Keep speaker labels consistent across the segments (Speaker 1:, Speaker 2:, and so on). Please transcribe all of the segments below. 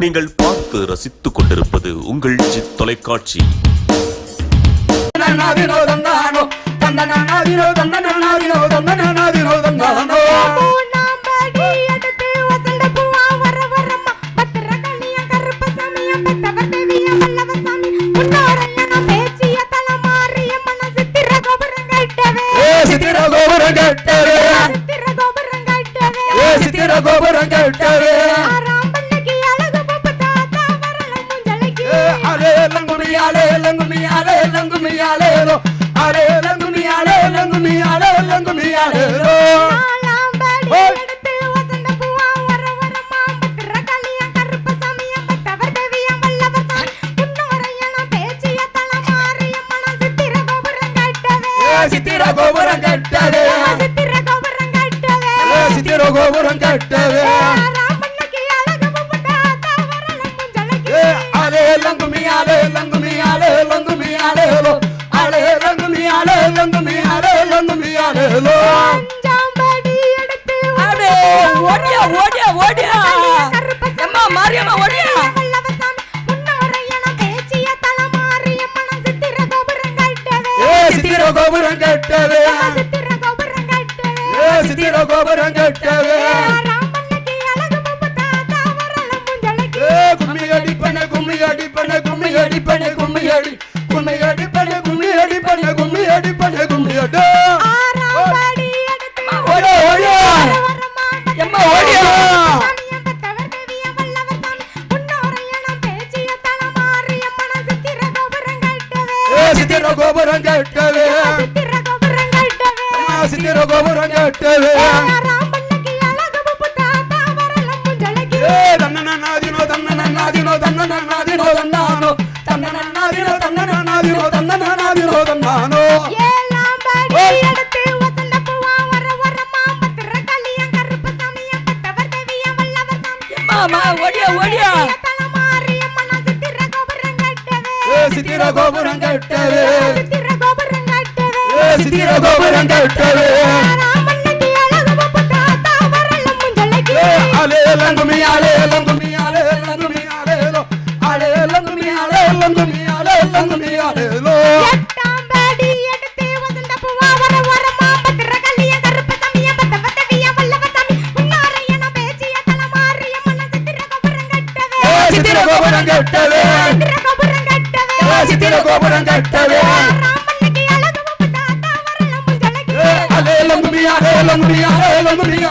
Speaker 1: நீங்கள் பார்த்து ரசித்துக் கொண்டிருப்பது உங்கள் ஜி தொலைக்காட்சி.
Speaker 2: தந்தனாதினோ தந்தானோ தந்தனாதினோ தந்தனாதினோ தந்தனாதினோ தந்தானோ ஆளே லங்குமி ஆளே லங்குமி ஆளே லங்குமி
Speaker 3: ஆளே சித்திர கோபுரம் கட்டவே.
Speaker 2: சித்திர கோபுரம் கட்டவே.
Speaker 3: சித்திர கோபுரம் கட்டவே.
Speaker 2: ஓடியா ஓடியா. அம்மா மாரியம்மா ஓடியா.
Speaker 3: சித்திர கோபுரம் கட்டவே.
Speaker 2: சித்திர கோபுரம் கட்டவே. கும்மி அடிப்பன கும்மி அடிப்பன கும்மி அடிப்பன கும்மி அடி கும்மி
Speaker 3: அடிப்பன கோபுரம் கட்டவே
Speaker 2: சித்திர கோபுரம் கட்டவே தன்னநாதினோ தன்னநாதினோ தன்னநாதினோ தன்னானோ. தன்னநாதினோ தன்னநாதினோ தன்னநாதினோ தன்னானோ. மாமா
Speaker 3: ஒடியா ஒடியா சித்திர கோபுரம் கட்டவே.
Speaker 2: சித்திர கோபுரம் கட்டவே.
Speaker 3: சித்திர கோபுரம் கட்டவே.
Speaker 2: அலே லங்குமி அலே லங்குமி அலே லங்குமி அலே லோ. அலே லங்குமி அலே லங்குமி அலே லங்குமி அலே
Speaker 3: லோ கோபுரம் கட்டவே.
Speaker 2: அலே லங்குமி அலே லங்குமி அலே லங்குமி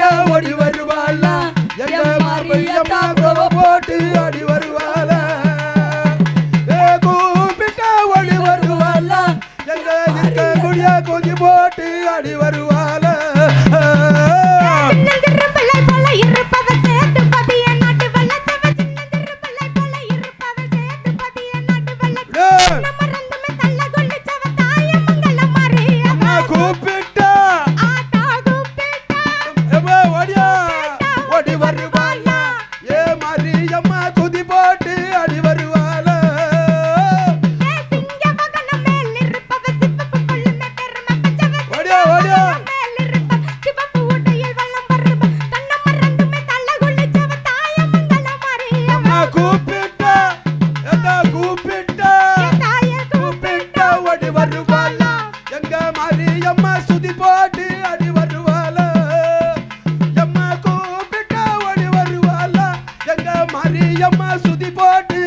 Speaker 4: போட்ட
Speaker 3: ஓடி வருவாளா? எங்க
Speaker 2: மாரியத்தா
Speaker 3: குழவ போட்டு ஓடி வருவாளா?
Speaker 2: கூப்பிட்ட ஓடி வருவாளா? எங்க இருக்க குடியா கொஞ்சி போட்டு
Speaker 3: ஆடி வருவா? மரியம்மா
Speaker 2: சுதி போட்டு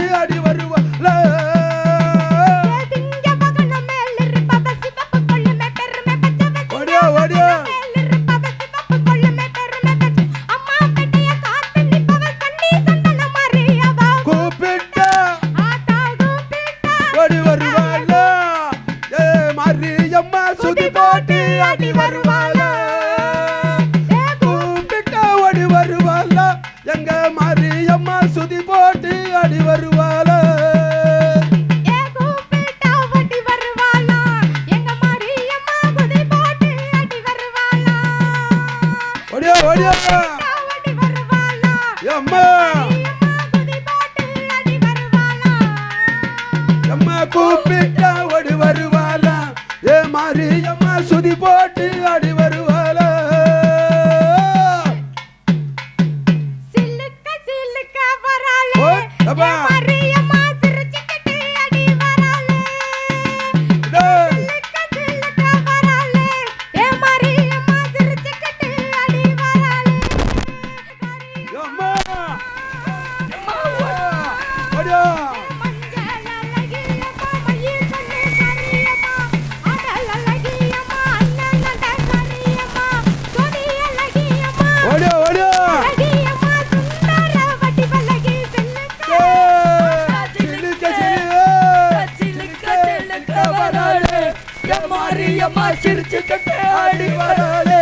Speaker 2: கூப்பிட்டா ஓடி வருவாளா
Speaker 3: ஏ மாரியம்மா
Speaker 2: சுதி போட்டு
Speaker 3: மாரியம்மா சிரிச்சுக்கிட்டு
Speaker 4: ஆடி
Speaker 2: வராளே.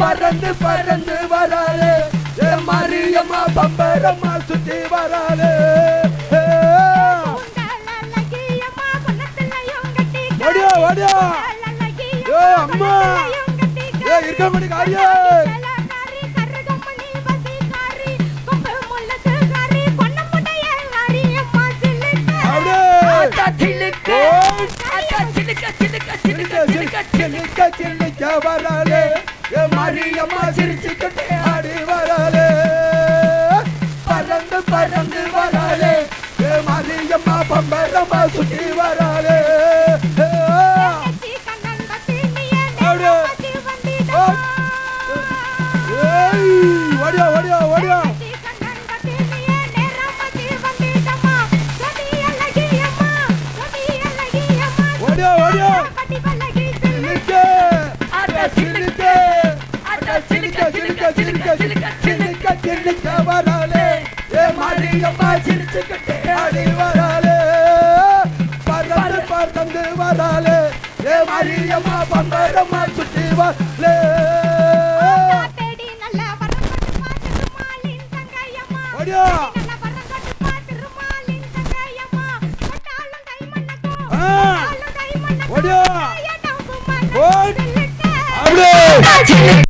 Speaker 2: பறந்து பறந்து வராளே. மாரியம்மா பம்பரம்மா சுத்தி வராளே. வடியா
Speaker 3: வடியா.
Speaker 2: ஏ அம்மா. ஏ இருக்க மணி காரியா Oh! வராளே மரியம்மா சிரிச்சுக்கிட்டே ஆடி வராளே பறந்து பறந்து வராளே மரியம்மா பம்பரமா சுற்றி வராளே தெய்வமா சிரிச்சுக்கிட்டு அடி வராளு. பறந்து பறந்து வராளு. ஏ மரியம்மா பம்பரமா சுற்றி வரலே
Speaker 3: அடியா.
Speaker 2: அப்படியே